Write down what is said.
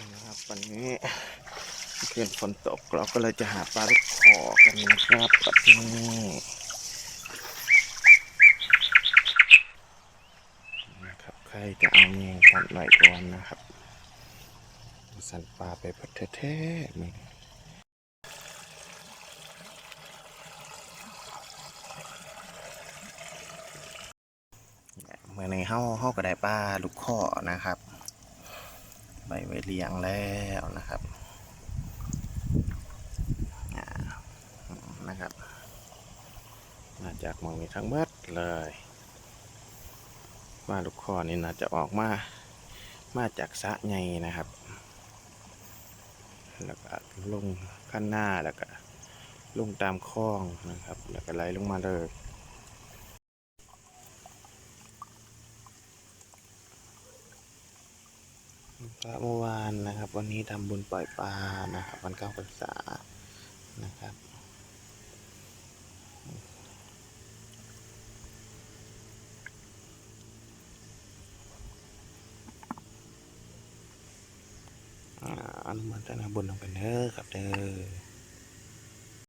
วันนี้เพื่อนฝนตกเราก็เลยจะหาปลาลูกคอกันนะครับกับนี่นะครับใครจะเอาเงี้ยกันหน่อยก่อนนะครับ สันปลาไปพัดแท้ๆมึงเมื่อในเฮ้าเฮ้าก็ได้ปลาลูกข้อนะครับ ใบไว้เลี้ยงแล้วนะครับนะครับมาจากมองนี้ทั้งเบิดเลยปลาลูกขอนี่น่าจะออกมา มาจากสะไงนะครับ แล้วก็ลงข้างหน้าแล้วก็ลงตามคลองนะครับ แล้วก็ไหลลงมาเลย พระเมื่อวานนะครับ วันนี้ทำบุญปล่อยปลานะครับวันเก้าพรรษานะครับอ่าอนุโมทนาบุญลงไปเด้อครับเด้อ